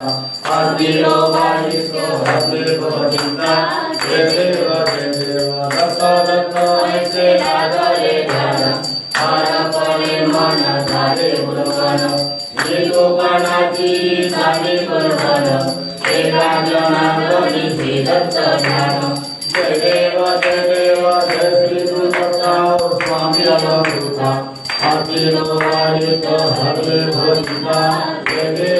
हरिलो हरिलो हरे गोविंदा जय देव जय देव रत रत ऐसे रागरे गान हार परे मन धारे गुणगण ये गोपानाची झाले गुणगण हे राजना गणी श्री दत्त ध्यान जय देव जय देव जय श्री गुरुदत्ता स्वामी रघुता हरिलो हरिलो हरे गोविंदा जय देव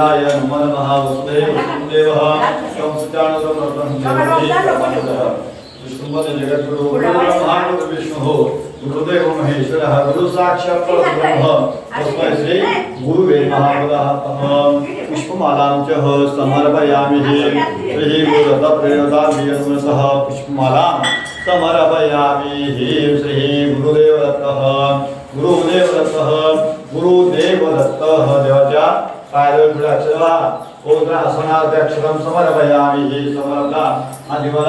गोविंदाय नमो नमः वसुदेव। वसुदेवः देवकी विष्णुपद जगद्गुरु ब्रह्मा विष्णुः गुरुदेव महेश्वरः गुरु साक्षात् परब्रह्म। तस्मै श्री गुरुवे महावदः तमः पुष्पमालां च समर्पयामि। श्री गुरुदत्तप्रेरदाभियन्मसः पुष्पमालां समर्पयामि। श्री गुरुदेवदत्तः गुरुदेवदत्तः गुरुदेवदत्तः देवाच्या సమర్పయామి సమర్ప అధిబల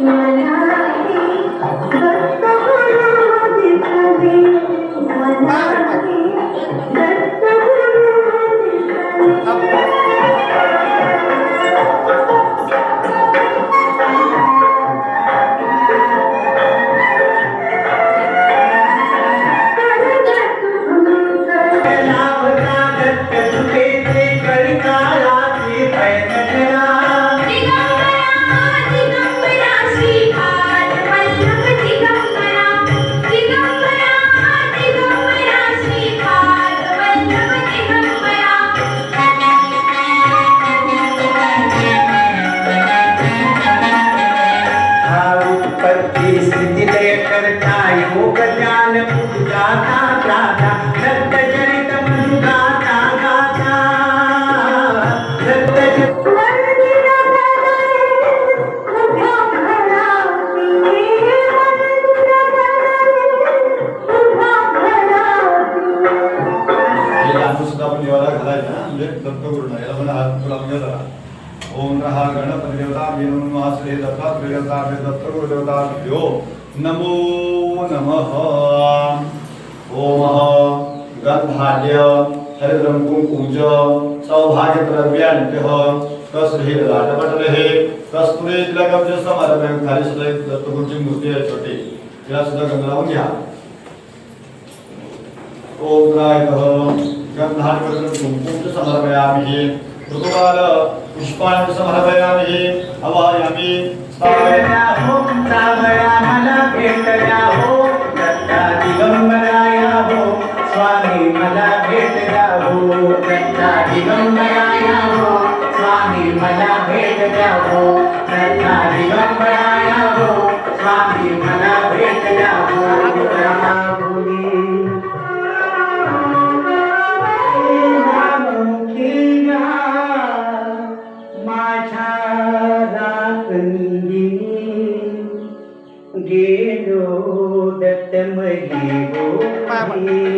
月亮 म्हणजे दत्तगुरुना याला म्हणा हात तुला म्हणजे जरा ओम हा गणपती देवता मी नमः श्री दत्तात्रय दत्तगुरु देवता भ्यो नमो नमः। ओम गंधाढ्य हरिद्रम कुंकुम सौभाग्य द्रव्यांत्यः तस्री लाटपटले कस्तुरे तिलकम च समर्पण खाली सुद्धा एक दत्तगुरूची मूर्ती आहे छोटी तिला सुद्धा गंध लावून घ्या ओम रायतः गन्धार्कर्षण कुंकुम च समर्पयामि ऋतुकाल पुष्पाणि समर्पयामि हवायामि स्थापयामि Hare